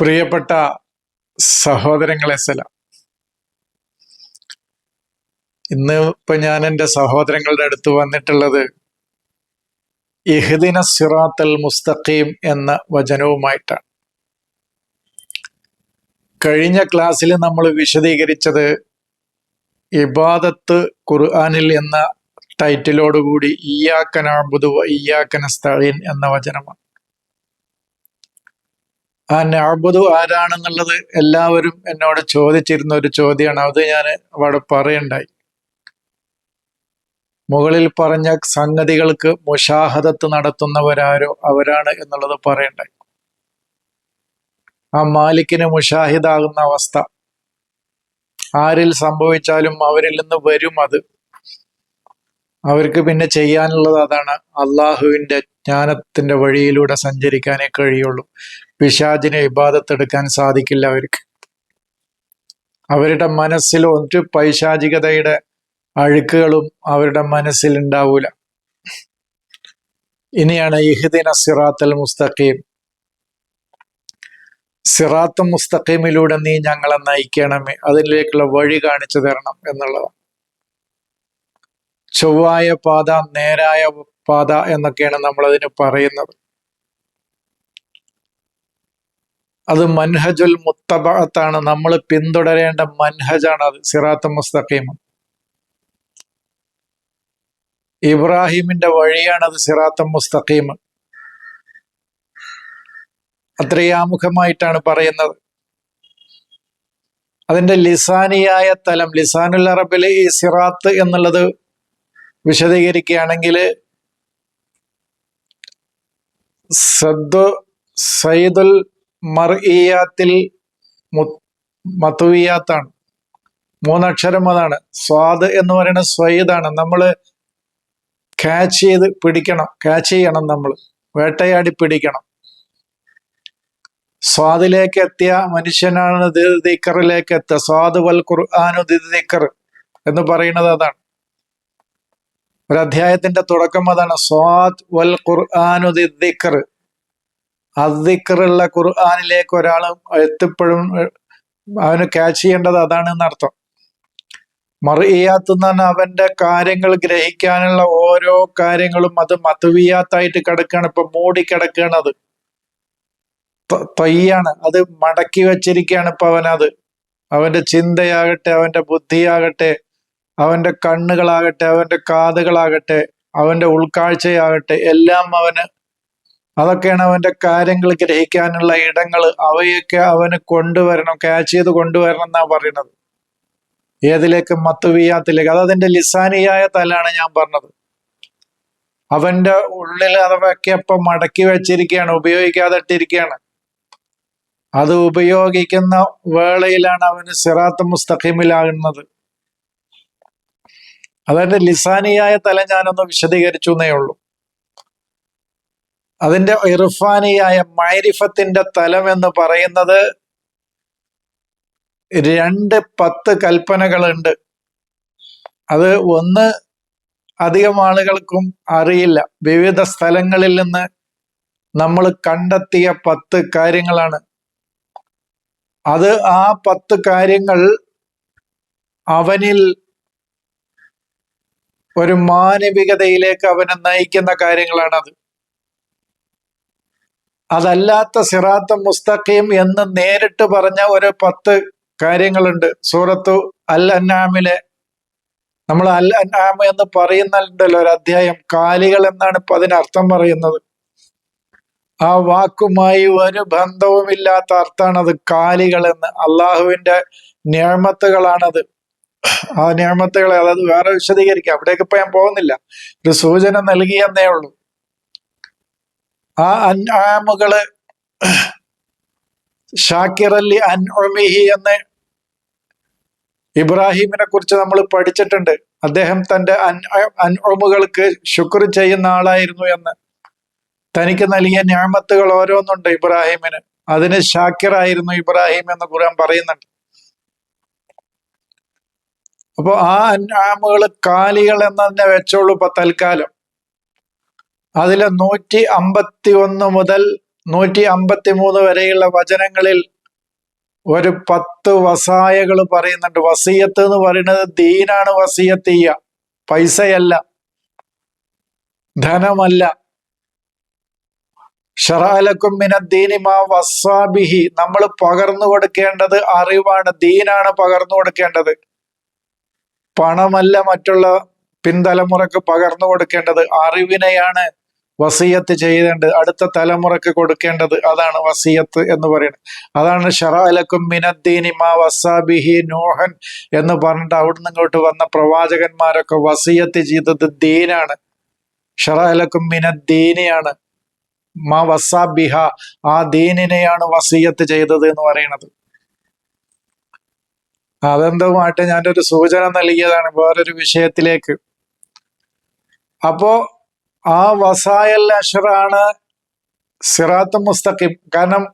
പ്രിയപ്പെട്ട സഹോദരങ്ങളെ സല. ഇന്ന് ഇപ്പൊ ഞാൻ എന്റെ സഹോദരങ്ങളുടെ അടുത്ത് വന്നിട്ടുള്ളത് ഇഹ്ദിന സിറാത്തൽ മുസ്തഖീം എന്ന വചനവുമായിട്ടാണ്. കഴിഞ്ഞ ക്ലാസ്സിൽ നമ്മൾ വിശദീകരിച്ചത് ഇബാദത്ത് ഖുർആനിൽ എന്ന ടൈറ്റിലോടുകൂടി ഇയാക്കനാബുദു ഇയാക്കന നസ്തഈൻ എന്ന വചനമാണ്. ആ നഅബുദു ആരാണെന്നുള്ളത് എല്ലാവരും എന്നോട് ചോദിച്ചിരുന്ന ഒരു ചോദ്യമാണ്. അത് ഞാൻ അവിടെ പറയണ്ടായി. മുകളിൽ പറഞ്ഞ സംഗതികൾക്ക് മുഷാഹദത്ത് നടത്തുന്നവരാരോ അവരാണ് എന്നുള്ളത് പറയണ്ടായി. ആ മാലിക്കിന് മുഷാഹിദാകുന്ന അവസ്ഥ. ആരിൽ സംഭവിച്ചാലും അവരിൽ നിന്ന് വരും അത്. അവർക്ക് പിന്നെ ചെയ്യാനുള്ളത് അതാണ്. അള്ളാഹുവിന്റെ ജ്ഞാനത്തിന്റെ വഴിയിലൂടെ സഞ്ചരിക്കാനേ കഴിയുള്ളൂ. പിശാചിനെ ഇബാദത്തെടുക്കാൻ സാധിക്കില്ല അവർക്ക്. അവരുടെ മനസ്സിൽ ഒരു പൈശാചികതയുടെ അഴുക്കുകളും അവരുടെ മനസ്സിൽ ഉണ്ടാവൂല. ഇനിയാണ് ഇഹ്ദിന സിറാത്തൽ മുസ്തഖീം. സിറാത്ത് മുസ്തഖീമിലൂടെ നീ ഞങ്ങളെ നയിക്കണമേ. അതിലേക്കുള്ള വഴി കാണിച്ചു തരണം എന്നുള്ളതാണ്. ചൊവ്വായ പാത നേരായ പാത എന്നൊക്കെയാണ് നമ്മൾ അതിന് പറയുന്നത്. അത് മൻഹജുൽ മുത്തബത്താണ് നമ്മൾ പിന്തുടരേണ്ട മൻഹജാണ് അത് സിറാത്ത് മുസ്തഖീം. ഇബ്രാഹിമിന്റെ വഴിയാണ് അത് സിറാത്ത് മുസ്തഖീം. അത്രയാമുഖമായിട്ടാണ് പറയുന്നത്. അതിന്റെ ലിസാനിയായ തലം ലിസാനുൽ അറബിലെ ഈ സിറാത്ത് എന്നുള്ളത് വിശദീകരിക്കുകയാണെങ്കിൽ സദ്ദു സയ്യിദുൽ മർഇയാത്തിൽ മത്തുവിയാത്താണ് മൂന്നക്ഷരം അതാണ്. സ്വാദ് എന്ന് പറയുന്നത് സ്വയതാണ് നമ്മൾ ക്യാച്ച് ചെയ്ത് പിടിക്കണം. ക്യാച്ച് ചെയ്യണം നമ്മൾ വേട്ടയാടി പിടിക്കണം. സ്വാദിലേക്ക് എത്തിയ മനുഷ്യനാണ് ദിക്കറിലേക്ക് എത്തുക. സ്വാദ് വൽ ഖുർആാനു ദിക്കർ എന്ന് പറയുന്നത് അതാണ്. ഒരു അധ്യായത്തിന്റെ തുടക്കം അതാണ്. സ്വാദ് വൽ ഖുർആാനു ദിക്കർ അദിക്കറുള്ള ഖുർആാനിലേക്ക് ഒരാൾ എത്തിപ്പോഴും അവന് ക്യാച്ച് ചെയ്യേണ്ടത് അതാണ് എന്നർത്ഥം. മറിയാത്ത് എന്ന് പറഞ്ഞാൽ അവന്റെ കാര്യങ്ങൾ ഗ്രഹിക്കാനുള്ള ഓരോ കാര്യങ്ങളും അത് മതുവിയാത്തായിട്ട് കിടക്കുകയാണ് ഇപ്പൊ മൂടി കിടക്കുകയാണ് അത്. തൊയ്യാണ്. അത് മടക്കി വച്ചിരിക്കുകയാണ് ഇപ്പൊ അവനത്. അവന്റെ ചിന്തയാകട്ടെ അവന്റെ ബുദ്ധിയാകട്ടെ അവന്റെ കണ്ണുകളാകട്ടെ അവന്റെ കാതുകളാകട്ടെ അവന്റെ ഉൾക്കാഴ്ചയാകട്ടെ എല്ലാം അവന് അതൊക്കെയാണ് അവന്റെ കാര്യങ്ങൾ ഗ്രഹിക്കാനുള്ള ഇടങ്ങൾ. അവയൊക്കെ അവന് കൊണ്ടുവരണം ക്യാച്ച് ചെയ്ത് കൊണ്ടുവരണം എന്നാ പറയുന്നത്. ഏതിലേക്ക്? മത്തുവീയാത്തിലേക്ക് അത് അതിന്റെ ലിസാനിയായ തലാണ് ഞാൻ പറഞ്ഞത്. അവന്റെ ഉള്ളിൽ അതൊക്കെ ഇപ്പൊ മടക്കി വെച്ചിരിക്കുകയാണ് ഉപയോഗിക്കാതെ ഇട്ടിരിക്കുകയാണ് അത് ഉപയോഗിക്കുന്ന വേളയിലാണ് അവന് സിറാത്ത് മുസ്തഖീമിലാകുന്നത്. അതായത് ലിസാനിയായ തല ഞാനൊന്ന് വിശദീകരിച്ചു എന്നേ ഉള്ളൂ. അതിന്റെ ഇർഫാനിയായ മൈരിഫത്തിന്റെ തലം എന്ന് പറയുന്നത് രണ്ട് പത്ത് കൽപ്പനകളുണ്ട്. അത് ഒന്ന് അധികം ആളുകൾക്കും അറിയില്ല. വിവിധ സ്ഥലങ്ങളിൽ നിന്ന് നമ്മൾ കണ്ടെത്തിയ പത്ത് കാര്യങ്ങളാണ്. അത് ആ പത്ത് കാര്യങ്ങൾ അവനിൽ ഒരു മാനവികതയിലേക്ക് അവനെ നയിക്കുന്ന കാര്യങ്ങളാണത്. അതല്ലാത്ത സിറാത്ത് മുസ്തഖീം എന്ന് നേരിട്ട് പറഞ്ഞ ഒരു പത്ത് കാര്യങ്ങളുണ്ട്. സൂറത്തു അൽ അന്നാമിലെ നമ്മൾ അൽ അന്നാമ എന്ന് പറയുന്നുണ്ടല്ലോ ഒരു അധ്യായം. കാലികൾ എന്നാണ് ഇപ്പൊ അതിനർത്ഥം പറയുന്നത്. ആ വാക്കുമായി ഒരു ബന്ധവുമില്ലാത്ത അർത്ഥമാണ് അത് കാലികൾ എന്ന്. അള്ളാഹുവിന്റെ നിയമത്തുകളാണത് ആ നിയമത്തുകളെ അതായത് വേറെ വിശദീകരിക്കാം. അവിടേക്ക് ഇപ്പൊ ഞാൻ പോകുന്നില്ല. ഒരു സൂചന നൽകിയെന്നേ ഉള്ളൂ. ആ അൻആമുകൾ ഷാക്കിർ അലി അൻഒമിഹി എന്ന് ഇബ്രാഹിമിനെ കുറിച്ച് നമ്മൾ പഠിച്ചിട്ടുണ്ട്. അദ്ദേഹം തന്റെ അൻ അൻഒമുകൾക്ക് ശുക്ർ ചെയ്യുന്ന ആളായിരുന്നു എന്ന്. തനിക്ക് നൽകിയ ഞാമത്തുകൾ ഓരോന്നുണ്ട് ഇബ്രാഹിമിന്. അതിന് ഷാക്കിറായിരുന്നു ഇബ്രാഹിം എന്ന് ഖുർആൻ പറയുന്നുണ്ട്. അപ്പോ ആ അൻആമുകൾ കാലികൾ എന്നതിനെ വെച്ചോളൂ ഇപ്പൊ തൽക്കാലം. അതിലെ നൂറ്റി അമ്പത്തി ഒന്ന് മുതൽ നൂറ്റി അമ്പത്തി മൂന്ന് വരെയുള്ള വചനങ്ങളിൽ ഒരു പത്ത് വസായകൾ പറയുന്നുണ്ട്. വസീയത്ത് എന്ന് പറയുന്നത് ദീനാണ് വസീയത്ത് ചെയ്യുക പൈസയല്ല. ധനമല്ല. ഷറാലക്കും മിനദ്ദീനിമാ വസാബിഹി നമ്മൾ പകർന്നു കൊടുക്കേണ്ടത് അറിവാണ്. ദീനാണ് പകർന്നു കൊടുക്കേണ്ടത്. പണമല്ല മറ്റുള്ള പിൻതലമുറക്ക് പകർന്നു കൊടുക്കേണ്ടത് അറിവിനെയാണ് വസീയത്ത് ചെയ്തേണ്ടത് അടുത്ത തലമുറയ്ക്ക് കൊടുക്കേണ്ടത് അതാണ് വസീയത്ത് എന്ന് പറയുന്നത്. അതാണ് ഷറാലക്കും മിനദ്ദീനി മാ വസാബിഹി നോഹൻ എന്ന് പറഞ്ഞിട്ട് അവിടുന്ന് ഇങ്ങോട്ട് വന്ന പ്രവാചകന്മാരൊക്കെ വസീയത്ത് ചെയ്തത് ദീനാണ്. ഷറാലക്കും മിനദ്ദീനിയാണ്. മാ വസാബിഹ ആ ദീനിനെയാണ് വസീയത്ത് ചെയ്തത് എന്ന് പറയുന്നത്. അതെന്തുമായിട്ട് ഞാനൊരു സൂചന നൽകിയതാണ് വേറൊരു വിഷയത്തിലേക്ക്. അപ്പോ ആ വസായൽ അഷറാണ് സിറാത്ത് മുസ്തഖിം. കാരണം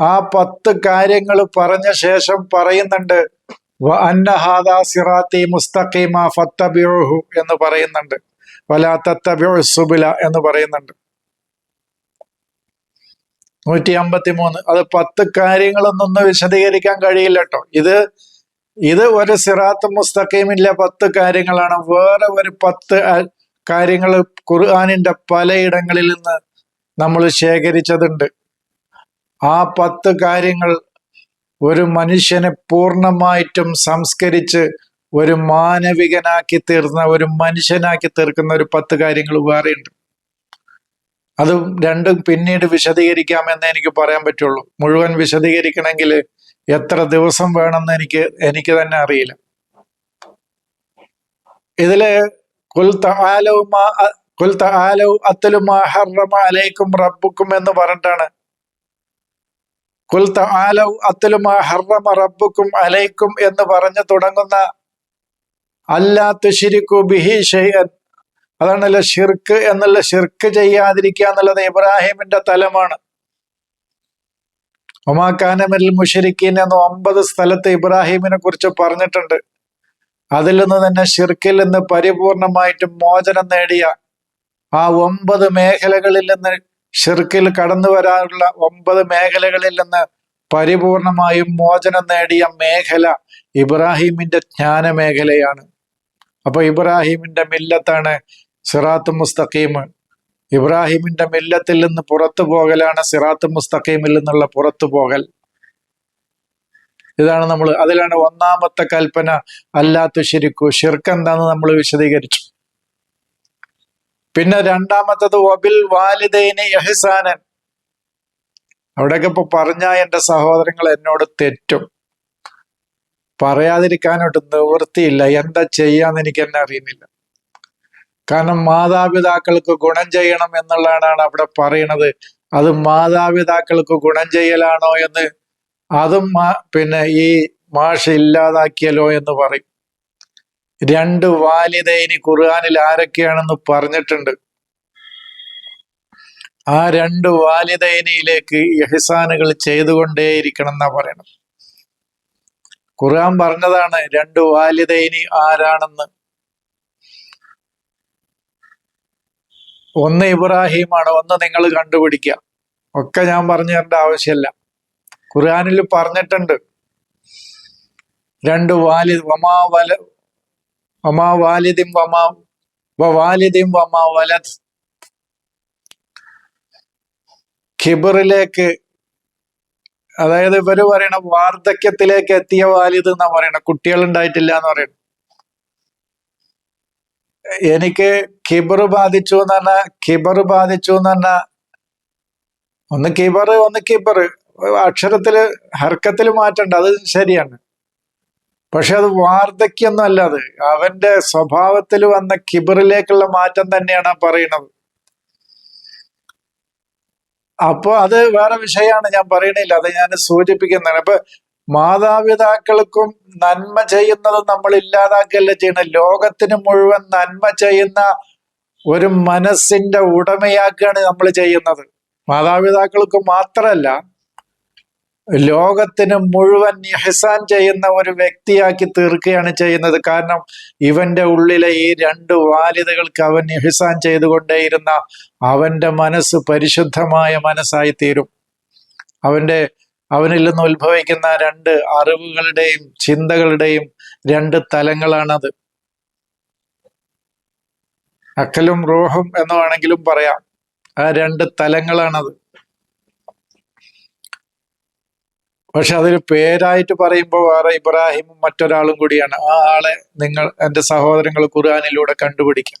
ആ പത്ത് കാര്യങ്ങൾ പറഞ്ഞ ശേഷം പറയുന്നുണ്ട് അന്നഹാദാ സിറാത്തി മുസ്തഖീമ ഫത്തബിഹു എന്ന് പറയുന്നുണ്ട്. വലാ സുബില എന്ന് പറയുന്നുണ്ട്. നൂറ്റി അമ്പത്തി മൂന്ന് അത് പത്ത് കാര്യങ്ങളൊന്നൊന്ന് വിശദീകരിക്കാൻ കഴിയില്ല കേട്ടോ. ഇത് ഇത് ഒരു സിറാത്ത് മുസ്തഖീമില്ല പത്ത് കാര്യങ്ങളാണ്. വേറെ ഒരു പത്ത് കാര്യങ്ങൾ ഖുർആാനിന്റെ പലയിടങ്ങളിൽ നിന്ന് നമ്മൾ ശേഖരിച്ചതുണ്ട്. ആ പത്ത് കാര്യങ്ങൾ ഒരു മനുഷ്യനെ പൂർണമായിട്ടും സംസ്കരിച്ച് ഒരു മാനവികനാക്കി തീർന്ന ഒരു മനുഷ്യനാക്കി തീർക്കുന്ന ഒരു പത്ത് കാര്യങ്ങൾ വേറെയുണ്ട്. അത് രണ്ടും പിന്നീട് വിശദീകരിക്കാമെന്ന് എനിക്ക് പറയാൻ പറ്റുള്ളൂ. മുഴുവൻ വിശദീകരിക്കണമെങ്കിൽ എത്ര ദിവസം വേണമെന്ന് എനിക്ക് എനിക്ക് തന്നെ അറിയില്ല. ഇതിൽ കുൽ കുൽ അലൈക്കും റബ്ബുക്കും എന്ന് പറഞ്ഞിട്ടാണ്. കുൽ തആലൗ അത്തലുമാ ഹർറമ റബ്ബുക്കും അലൈക്കും എന്ന് പറഞ്ഞു തുടങ്ങുന്ന അല്ലാ തുശിരിക്കു ബിഹി ഷെയ്യൻ അതാണല്ലോ ഷിർക്ക് എന്നുള്ള ഷിർക്ക് ചെയ്യാതിരിക്കുക എന്നുള്ളത് ഇബ്രാഹിമിന്റെ തലമാണ്. ഒമാക്കാനമിൽ മുഷരിക്കീൻ എന്ന ഒമ്പത് സ്ഥലത്ത് ഇബ്രാഹിമിനെ കുറിച്ച് പറഞ്ഞിട്ടുണ്ട്. അതിൽ നിന്ന് തന്നെ ഷിർക്കിൽ നിന്ന് പരിപൂർണമായിട്ടും മോചനം നേടിയ ആ ഒമ്പത് മേഖലകളിൽ നിന്ന് ഷിർക്കിൽ കടന്നു വരാനുള്ള ഒമ്പത് മേഖലകളിൽ നിന്ന് പരിപൂർണമായും മോചനം നേടിയ മേഖല ഇബ്രാഹിമിന്റെ ജ്ഞാന മേഖലയാണ് അപ്പൊ ഇബ്രാഹിമിന്റെ മില്ലത്താണ് സിറാത്ത് മുസ്തഖീം. ഇബ്രാഹിമിന്റെ മില്ലത്തിൽ നിന്ന് പുറത്തു പോകലാണ് സിറാത്ത് മുസ്തഖീമിൽ നിന്നുള്ള പുറത്തു പോകൽ. ഇതാണ് നമ്മൾ അതിലാണ് ഒന്നാമത്തെ കൽപ്പന അല്ലാത്ത ശിരിക്കു. ശിർക്ക് എന്താന്ന് നമ്മൾ വിശദീകരിച്ചു. പിന്നെ രണ്ടാമത്തത് ഒബിൽ വാലിദൈന് യഹസാനൻ അവിടെയൊക്കെ ഇപ്പൊ പറഞ്ഞ എന്റെ സഹോദരങ്ങൾ എന്നോട് തെറ്റും. പറയാതിരിക്കാനോട്ട് നിവൃത്തിയില്ല. എന്താ ചെയ്യാന്ന് എനിക്ക് എന്നെ അറിയുന്നില്ല. കാരണം മാതാപിതാക്കൾക്ക് ഗുണം ചെയ്യണം എന്നുള്ളതാണ് അവിടെ പറയണത് അത് മാതാപിതാക്കൾക്ക് ഗുണം ചെയ്യലാണോ എന്ന് അതും പിന്നെ ഈ മാഷ് ഇല്ലാതാക്കിയല്ലോ എന്ന് പറയും. രണ്ട് വാലിദൈനി ഖുർആാനിൽ ആരൊക്കെയാണെന്ന് പറഞ്ഞിട്ടുണ്ട്. ആ രണ്ട് വാലിതയിനിയിലേക്ക് എഹ്സാനുകൾ ചെയ്തുകൊണ്ടേയിരിക്കണം എന്നാ പറയണം ഖുർആൻ പറഞ്ഞതാണ് രണ്ട് വാലിദൈനി ആരാണെന്ന്. ഒന്ന് ഇബ്രാഹിമാണ് ഒന്ന് നിങ്ങൾ കണ്ടുപിടിക്കുക. ഒക്കെ ഞാൻ പറഞ്ഞു തരേണ്ട ആവശ്യമല്ല. ഖുർആാനിൽ പറഞ്ഞിട്ടുണ്ട്. രണ്ട് വാലിദ് വമാ വല വമാ വാലിദിം വമാ വാലിദിം വമാ വലത് ഖിബറിലേക്ക് അതായത് ഇവർ പറയണ വാർദ്ധക്യത്തിലേക്ക് എത്തിയ വാലിദ് എന്നാ പറയണ കുട്ടികൾ ഉണ്ടായിട്ടില്ല എന്ന് പറയണ എനിക്ക് കിബർ ബാധിച്ചു എന്ന് പറഞ്ഞാൽ കിബർ ബാധിച്ചു എന്ന് പറഞ്ഞാൽ ഒന്ന് കിബർ ഒന്ന് കിബർ അക്ഷരത്തിൽ ഹർക്കത്തിൽ മാറ്റണ്ട അത് ശരിയാണ്. പക്ഷെ അത് വാർദ്ധക്യൊന്നും അല്ല അത്. അവന്റെ സ്വഭാവത്തിൽ വന്ന കിബറിലേക്കുള്ള മാറ്റം തന്നെയാണ് പറയുന്നത്. അപ്പൊ അത് വേറെ വിഷയമാണ് ഞാൻ പറയണില്ല അത് ഞാൻ സൂചിപ്പിക്കുന്നതാണ്. അപ്പൊ മാതാപിതാക്കൾക്കും നന്മ ചെയ്യുന്നത് നമ്മൾ ഇല്ലാതാക്കല്ല ചെയ്യണം? ലോകത്തിന് മുഴുവൻ നന്മ ചെയ്യുന്ന ഒരു മനസ്സിന്റെ ഉടമയാക്കുകയാണ് നമ്മൾ ചെയ്യുന്നത്. മാതാപിതാക്കൾക്ക് മാത്രമല്ല ലോകത്തിന് മുഴുവൻ ഇഹ്സാൻ ചെയ്യുന്ന ഒരു വ്യക്തിയാക്കി തീർക്കുകയാണ് ചെയ്യുന്നത്. കാരണം ഇവന്റെ ഉള്ളിലെ ഈ രണ്ട് വാലിതകൾക്ക് അവൻ ഇഹ്സാൻ ചെയ്തുകൊണ്ടേയിരുന്ന അവന്റെ മനസ്സ് പരിശുദ്ധമായ മനസ്സായി തീരും അവന്റെ അവനിൽ നിന്ന് ഉത്ഭവിക്കുന്ന രണ്ട് അറിവുകളുടെയും ചിന്തകളുടെയും രണ്ട് തലങ്ങളാണത്. അക്കലും റോഹും എന്ന് വേണമെങ്കിലും പറയാം. ആ രണ്ട് തലങ്ങളാണത്. പക്ഷെ അതിൽ പേരായിട്ട് പറയുമ്പോൾ വേറെ ഇബ്രാഹിമും മറ്റൊരാളും കൂടിയാണ്. ആ ആളെ നിങ്ങൾ എന്റെ സഹോദരങ്ങൾ ഖുർആാനിലൂടെ കണ്ടുപിടിക്കാം.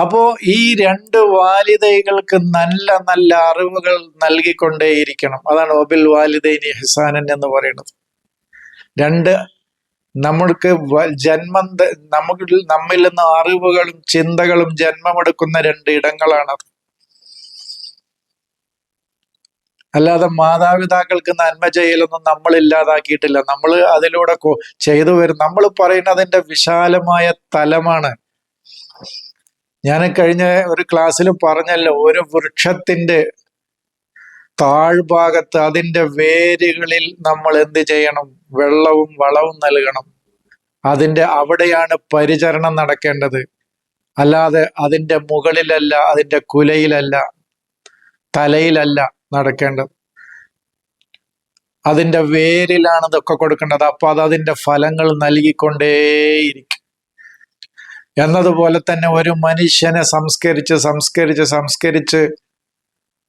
അപ്പോ ഈ രണ്ട് വാലിദൈകൾക്ക് നല്ല നല്ല അറിവുകൾ നൽകിക്കൊണ്ടേയിരിക്കണം. അതാണ് ഒബിൽ വാലിദൈനി ഹിസാനൻ എന്ന് പറയുന്നത്. രണ്ട് നമ്മൾക്ക് ജന്മം നമുക്ക് നമ്മിൽ നിന്ന് അറിവുകളും ചിന്തകളും ജന്മമെടുക്കുന്ന രണ്ട് ഇടങ്ങളാണത്. അല്ലാതെ മാതാപിതാക്കൾക്ക് നന്മ ചെയ്യലൊന്നും നമ്മൾ ഇല്ലാതാക്കിയിട്ടില്ല. നമ്മൾ അതിലൂടെ ചെയ്തു വരും. നമ്മൾ പറയുന്നതിന്റെ വിശാലമായ തലമാണ്. ഞാൻ കഴിഞ്ഞ ഒരു ക്ലാസ്സിൽ പറഞ്ഞല്ലോ ഒരു വൃക്ഷത്തിന്റെ താഴ്ഭാഗത്ത് അതിന്റെ വേരുകളിൽ നമ്മൾ എന്ത് ചെയ്യണം? വെള്ളവും വളവും നൽകണം. അതിന്റെ അവിടെയാണ് പരിചരണം നടക്കേണ്ടത്. അല്ലാതെ അതിന്റെ മുകളിലല്ല അതിന്റെ കുലയിലല്ല തലയിലല്ല. നടക്കേണ്ടത് അതിന്റെ വേരിലാണ് ഇതൊക്കെ കൊടുക്കേണ്ടത്. അപ്പോൾ അത് അതിന്റെ ഫലങ്ങൾ നൽകിക്കൊണ്ടേയിരിക്കും. എന്നതുപോലെ തന്നെ ഒരു മനുഷ്യനെ സംസ്കരിച്ച് സംസ്കരിച്ച് സംസ്കരിച്ച്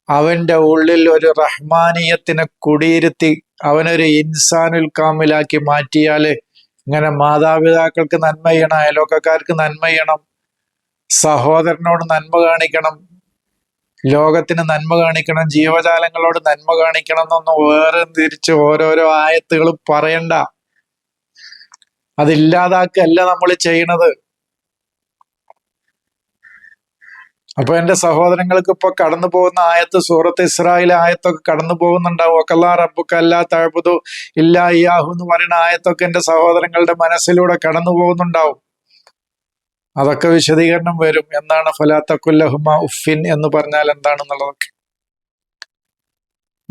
അവന്റെ ഉള്ളിൽ ഒരു റഹ്മാനീയത്തിനെ കുടിയിരുത്തി അവനൊരു ഇൻസാനുൽ കാമിലാക്കി മാറ്റിയാൽ ഇങ്ങനെ മാതാപിതാക്കൾക്ക് നന്മ ചെയ്യണം അയലോക്കക്കാർക്ക് നന്മ ചെയ്യണം സഹോദരനോട് നന്മ കാണിക്കണം ലോകത്തിന് നന്മ കാണിക്കണം ജീവജാലങ്ങളോട് നന്മ കാണിക്കണം എന്നൊന്നും വേറെ തിരിച്ച് ഓരോരോ ആയത്തുകൾ പറയണ്ട. അതില്ലാതാക്കല്ല നമ്മൾ ചെയ്യണത്. അപ്പൊ എന്റെ സഹോദരങ്ങൾക്ക് ഇപ്പൊ കടന്നു പോകുന്ന ആയത്ത് സൂറത്ത് ഇസ്രായേൽ ആയത്തൊക്കെ കടന്നു പോകുന്നുണ്ടാവും. ഒക്കല്ലാ റബ്ബുക്കല്ല തഴപ്പുതു ഇല്ലാ ഇയാഹു എന്ന് പറയുന്ന ആയത്തൊക്കെ എന്റെ സഹോദരങ്ങളുടെ മനസ്സിലൂടെ കടന്നു പോകുന്നുണ്ടാവും. അതൊക്കെ വിശദീകരണം വരും. എന്താണ് ഫലാത്തക്കുല്ലഹുമ ഉഫിൻ എന്ന് പറഞ്ഞാൽ എന്താണെന്നുള്ളതൊക്കെ.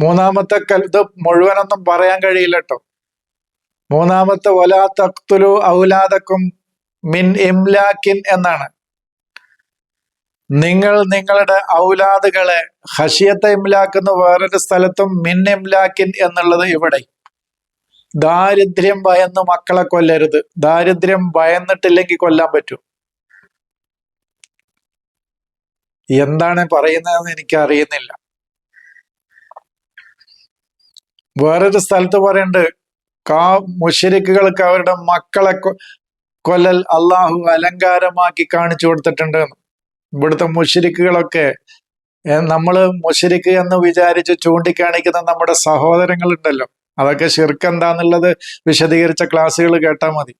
മൂന്നാമത്തെ കൽ ഇത് മുഴുവനൊന്നും പറയാൻ കഴിയില്ല കേട്ടോ മൂന്നാമത്തെ ഒലാ തക്തുലു ഔലാദക്കും മിൻ ഇംലാക്കിൻ എന്നാണ്. നിങ്ങൾ നിങ്ങളുടെ ഔലാദുകളെ ഹഷിയത്തെ ഇംലാക്കുന്ന വേറൊരു സ്ഥലത്തും മിൻ ഇംലാക്കിൻ എന്നുള്ളത് ഇവിടെ. ദാരിദ്ര്യം ഭയന്ന് മക്കളെ കൊല്ലരുത്. ദാരിദ്ര്യം ഭയന്നിട്ടില്ലെങ്കിൽ കൊല്ലാൻ പറ്റും. എന്താണ് പറയുന്നതെന്ന് എനിക്ക് അറിയുന്നില്ല വേറൊരു സ്ഥലത്ത് പറയുന്നുണ്ട് കാ മുഷരിക്കുകൾക്ക് അവരുടെ മക്കളെ കൊല്ലൽ അള്ളാഹു അലങ്കാരമാക്കി കാണിച്ചു കൊടുത്തിട്ടുണ്ട്. ഇവിടുത്തെ മുഷരിക്കുകളൊക്കെ നമ്മൾ മുഷരിക്ക് എന്ന് വിചാരിച്ച് ചൂണ്ടിക്കാണിക്കുന്ന നമ്മുടെ സഹോദരങ്ങളുണ്ടല്ലോ. അതൊക്കെ ശിർക്ക് എന്താന്നുള്ളത് വിശദീകരിച്ച ക്ലാസ്സുകൾ കേട്ടാൽ മതി.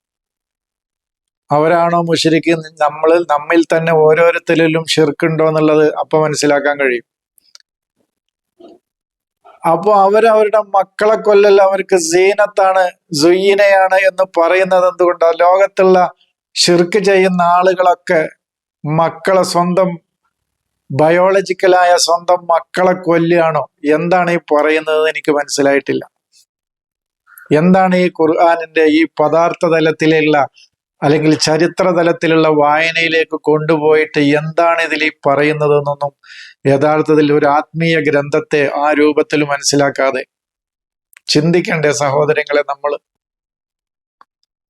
അവരാണോ മുഷരിക്ക്? നമ്മൾ നമ്മിൽ തന്നെ ഓരോരുത്തരിലും ഷിർക്കുണ്ടോ എന്നുള്ളത് അപ്പൊ മനസ്സിലാക്കാൻ കഴിയും. അപ്പൊ അവരവരുടെ മക്കളെ കൊല്ലൽ അവർക്ക് സീനത്താണ് സുയ്യനയാണ് എന്ന് പറയുന്നത് എന്തുകൊണ്ടാണ് ലോകത്തുള്ള ഷിർക്ക് ചെയ്യുന്ന ആളുകളൊക്കെ മക്കളെ സ്വന്തം ബയോളജിക്കലായ സ്വന്തം മക്കളെ കൊല്ലുകയാണോ? എന്താണ് ഈ പറയുന്നത് എനിക്ക് മനസ്സിലായിട്ടില്ല. എന്താണ് ഈ ഖുർആാനിന്റെ ഈ പദാർത്ഥ തലത്തിലുള്ള അല്ലെങ്കിൽ ചരിത്ര തലത്തിലുള്ള വായനയിലേക്ക് കൊണ്ടുപോയിട്ട് എന്താണ് ഇതിൽ ഈ പറയുന്നതെന്നൊന്നും യഥാർത്ഥത്തിൽ ഒരു ആത്മീയ ഗ്രന്ഥത്തെ ആ രൂപത്തിൽ മനസ്സിലാക്കാതെ ചിന്തിക്കണ്ടേ സഹോദരങ്ങളെ നമ്മൾ?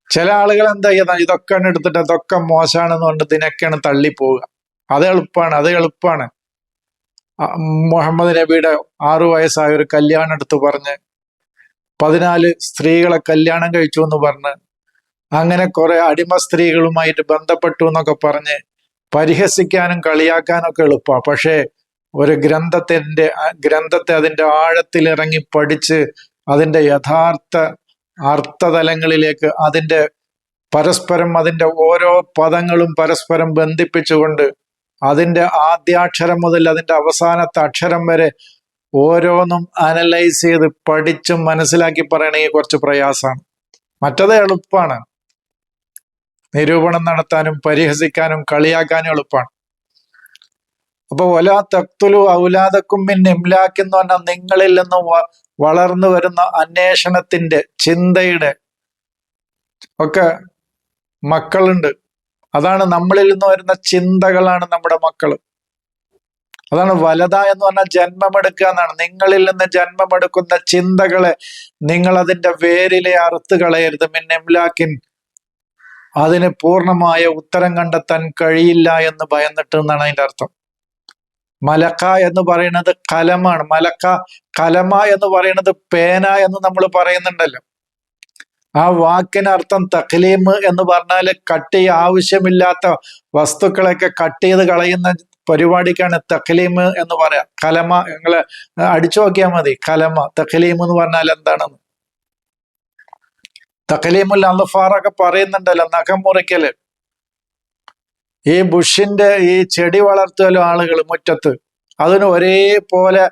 ചില ആളുകൾ എന്താ ചെയ്യുന്ന ഇതൊക്കെ എടുത്തിട്ട് അതൊക്കെ മോശമാണെന്ന് കൊണ്ട് ഇതിനൊക്കെയാണ് തള്ളിപ്പോവുക. അത് എളുപ്പമാണ് അത് എളുപ്പമാണ്. മുഹമ്മദ് നബിയുടെ ആറു വയസ്സായ ഒരു കല്യാണം എടുത്ത് പറഞ്ഞ് പതിനാല് സ്ത്രീകളെ കല്യാണം കഴിച്ചു എന്ന് പറഞ്ഞ് അങ്ങനെ കുറെ അടിമ സ്ത്രീകളുമായിട്ട് ബന്ധപ്പെട്ടു എന്നൊക്കെ പറഞ്ഞ് പരിഹസിക്കാനും കളിയാക്കാനും ഒക്കെ എളുപ്പമാണ് പക്ഷേ ഒരു ഗ്രന്ഥത്തിന്റെ ഗ്രന്ഥത്തെ അതിന്റെ ആഴത്തിൽ ഇറങ്ങി പഠിച്ച് അതിന്റെ യഥാർത്ഥ അർത്ഥതലങ്ങളിലേക്ക് അതിന്റെ പരസ്പരം അതിന്റെ ഓരോ പദങ്ങളും പരസ്പരം ബന്ധിപ്പിച്ചുകൊണ്ട് അതിന്റെ ആദ്യാക്ഷരം മുതൽ അതിന്റെ അവസാനത്തെ അക്ഷരം വരെ ഓരോന്നും അനലൈസ് ചെയ്ത് പഠിച്ചും മനസ്സിലാക്കി പറയണമെങ്കിൽ കുറച്ച് പ്രയാസമാണ്. മറ്റത് എളുപ്പമാണ് നിരൂപണം നടത്താനും പരിഹസിക്കാനും കളിയാക്കാനും എളുപ്പമാണ് അപ്പൊ ഒല തക്തുലു ഔലാദക്കും മിൻ ഇംലാക്ക് എന്ന് പറഞ്ഞാൽ നിങ്ങളിൽ നിന്ന് വളർന്നു വരുന്ന അന്വേഷണത്തിന്റെ ചിന്തയുടെ ഒക്കെ മക്കളുണ്ട്. അതാണ് നമ്മളിൽ നിന്ന് വരുന്ന ചിന്തകളാണ് നമ്മുടെ മക്കൾ അതാണ് വലത എന്ന് പറഞ്ഞാൽ ജന്മമെടുക്കുക എന്നാണ്. നിങ്ങളിൽ നിന്ന് ജന്മമെടുക്കുന്ന ചിന്തകളെ നിങ്ങൾ അതിന്റെ വേരിലെ അറുത്ത് കളയരുത്. മിന്നെംലാക്കിൻ അതിന് പൂർണമായ ഉത്തരം കണ്ടെത്താൻ കഴിയില്ല എന്ന് ഭയന്നിട്ട് എന്നാണ് അതിന്റെ അർത്ഥം. മലക്ക എന്ന് പറയുന്നത് കലമാണ്. മലക്ക കലമ എന്ന് പറയുന്നത് പേന എന്ന് നമ്മൾ പറയുന്നുണ്ടല്ലോ. ആ വാക്കിനർത്ഥം തഖ്ലീം എന്ന് പറഞ്ഞാൽ കട്ട് ആവശ്യമില്ലാത്ത വസ്തുക്കളൊക്കെ കട്ട് ചെയ്ത് കളയുന്ന പരിപാടിക്കാണ് തഖ്ലീം എന്ന് പറയാം. കലമ നിങ്ങൾ അടിച്ചു നോക്കിയാൽ മതി. കലമ തഖ്ലീം എന്ന് പറഞ്ഞാൽ എന്താണെന്ന്. തഖലീമുൽ അൽഫാറൊക്കെ പറയുന്നുണ്ടല്ലോ നഖം മുറിക്കൽ. ഈ ബുഷിന്റെ ഈ ചെടി വളർത്തുമല്ലോ ആളുകൾ മുറ്റത്ത്. അതിന് ഒരേപോലെ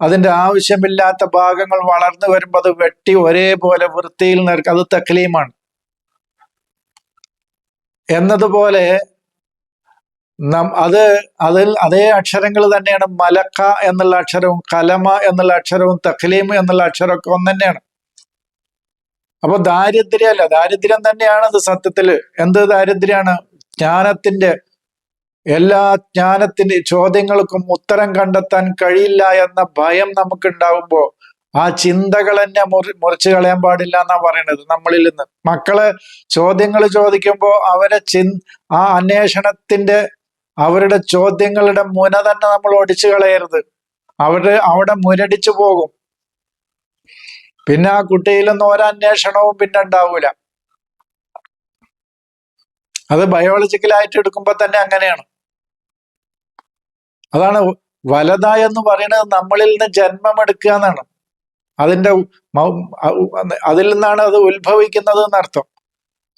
അതിന്റെ ആവശ്യമില്ലാത്ത ഭാഗങ്ങൾ വളർന്നു വരുമ്പോൾ അത് വെട്ടി ഒരേപോലെ വൃത്തിയിൽ നിൽക്കുക അത് തക്ലീമാണ്. എന്നതുപോലെ നം അത് അതിൽ അതേ അക്ഷരങ്ങൾ തന്നെയാണ് മലക്ക എന്നുള്ള അക്ഷരവും കലമ എന്നുള്ള അക്ഷരവും തഖ്ലീം എന്നുള്ള അക്ഷരമൊക്കെ ഒന്ന് തന്നെയാണ് അപ്പൊ ദാരിദ്ര്യമല്ല. ദാരിദ്ര്യം തന്നെയാണ് അത് സത്യത്തിൽ എന്ത് ദാരിദ്ര്യാണ്? ജ്ഞാനത്തിന്റെ. എല്ലാ ജ്ഞാനത്തിന്റെ ചോദ്യങ്ങൾക്കും ഉത്തരം കണ്ടെത്താൻ കഴിയില്ല എന്ന ഭയം നമുക്കുണ്ടാവുമ്പോ ആ ചിന്തകൾ തന്നെ മുറി മുറിച്ചു കളയാൻ പാടില്ല എന്നാ പറയണത് നമ്മളിൽ നിന്ന്. മക്കൾ ചോദ്യങ്ങൾ ചോദിക്കുമ്പോൾ അവരെ ചി ആ അന്വേഷണത്തിന്റെ അവരുടെ ചോദ്യങ്ങളുടെ മുന തന്നെ നമ്മൾ ഒടിച്ചു കളയരുത്. അവർ അവിടെ മുരടിച്ചു പോകും. പിന്നെ ആ കുട്ടിയിലൊന്നും ഒരന്വേഷണവും പിന്നെ ഉണ്ടാവൂല. അത് ബയോളജിക്കലായിട്ട് എടുക്കുമ്പോൾ തന്നെ അങ്ങനെയാണ്. അതാണ് വലത എന്ന് പറയുന്നത് നമ്മളിൽ നിന്ന് ജന്മമെടുക്കുക എന്നാണ്. അതിന്റെ അതിൽ നിന്നാണ് അത് ഉത്ഭവിക്കുന്നത് എന്നർത്ഥം.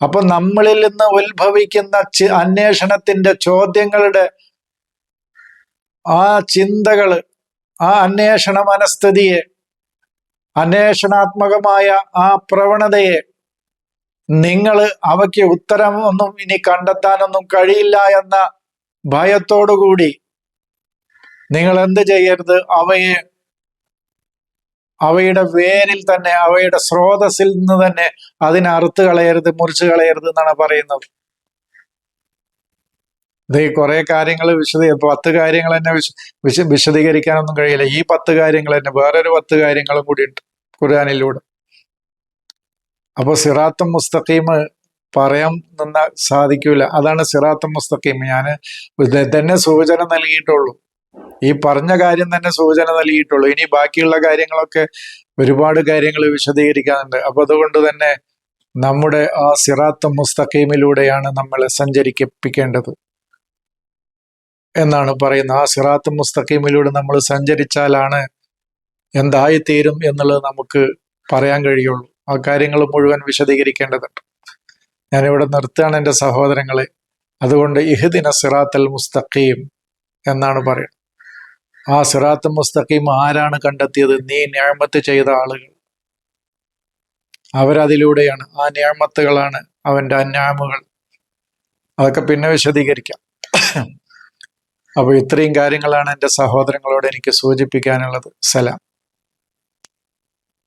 അപ്പൊ നമ്മളിൽ നിന്ന് ഉത്ഭവിക്കുന്ന അന്വേഷണത്തിന്റെ ചോദ്യങ്ങളുടെ ആ ചിന്തകൾ ആ അന്വേഷണ മനസ്ഥിതിയെ അന്വേഷണാത്മകമായ ആ പ്രവണതയെ നിങ്ങൾ അവയ്ക്ക് ഉത്തരം ഒന്നും ഇനി കണ്ടെത്താനൊന്നും കഴിയില്ല എന്ന ഭയത്തോടുകൂടി നിങ്ങൾ എന്ത് ചെയ്യരുത്? അവയെ അവയുടെ വേരിൽ തന്നെ അവയുടെ സ്രോതസ്സിൽ നിന്ന് തന്നെ അതിനെ അറുത്ത് കളയരുത് മുറിച്ച് കളയരുത് എന്നാണ് പറയുന്നത്. ഇത് കുറെ കാര്യങ്ങൾ വിശദീ പത്ത് കാര്യങ്ങൾ തന്നെ വിശ വിശ വിശദീകരിക്കാനൊന്നും കഴിയില്ല. ഈ പത്ത് കാര്യങ്ങൾ തന്നെ വേറൊരു പത്ത് കാര്യങ്ങളും കൂടി ഉണ്ട് ഖുർആാനിലൂടെ. അപ്പൊ സിറാത്തും മുസ്തഖീം പറയാൻ നിന്ന സാധിക്കൂല. അതാണ് സിറാത്തും മുസ്തഖീം. ഞാൻ തന്നെ സൂചന നൽകിയിട്ടുള്ളൂ. ഈ പറഞ്ഞ കാര്യം തന്നെ സൂചന നൽകിയിട്ടുള്ളൂ. ഇനി ബാക്കിയുള്ള കാര്യങ്ങളൊക്കെ ഒരുപാട് കാര്യങ്ങൾ വിശദീകരിക്കാനുണ്ട്. അപ്പൊ അതുകൊണ്ട് തന്നെ നമ്മുടെ ആ സിറാത്തും മുസ്തഖീമിലൂടെയാണ് നമ്മളെ സഞ്ചരിപ്പിക്കേണ്ടത് എന്നാണ് പറയുന്നത്. ആ സിറാത്തും മുസ്തഖീമിലൂടെ നമ്മൾ സഞ്ചരിച്ചാലാണ് എന്തായിത്തീരും എന്നുള്ളത് നമുക്ക് പറയാൻ കഴിയുള്ളൂ. ആ കാര്യങ്ങൾ മുഴുവൻ വിശദീകരിക്കേണ്ടതുണ്ട്. ഞാനിവിടെ നിർത്തുകയാണ് എന്റെ സഹോദരങ്ങളെ. അതുകൊണ്ട് ഇഹ്ദിന സിറാത്തൽ മുസ്തഖീം എന്നാണ് പറയുന്നത്. ആ സിറാത്ത് മുസ്തഖീം ആരാണ് കണ്ടെത്തിയത്? നീ ഞാമത്ത് ചെയ്ത ആളുകൾ. അവരതിലൂടെയാണ്. ആ ഞാമത്തുകളാണ് അവന്റെ അന്യായമുകൾ അതൊക്കെ പിന്നെ വിശദീകരിക്കാം. അപ്പൊ ഇത്രയും കാര്യങ്ങളാണ് എന്റെ സഹോദരങ്ങളോട് എനിക്ക് സൂചിപ്പിക്കാനുള്ളത്. സലാം.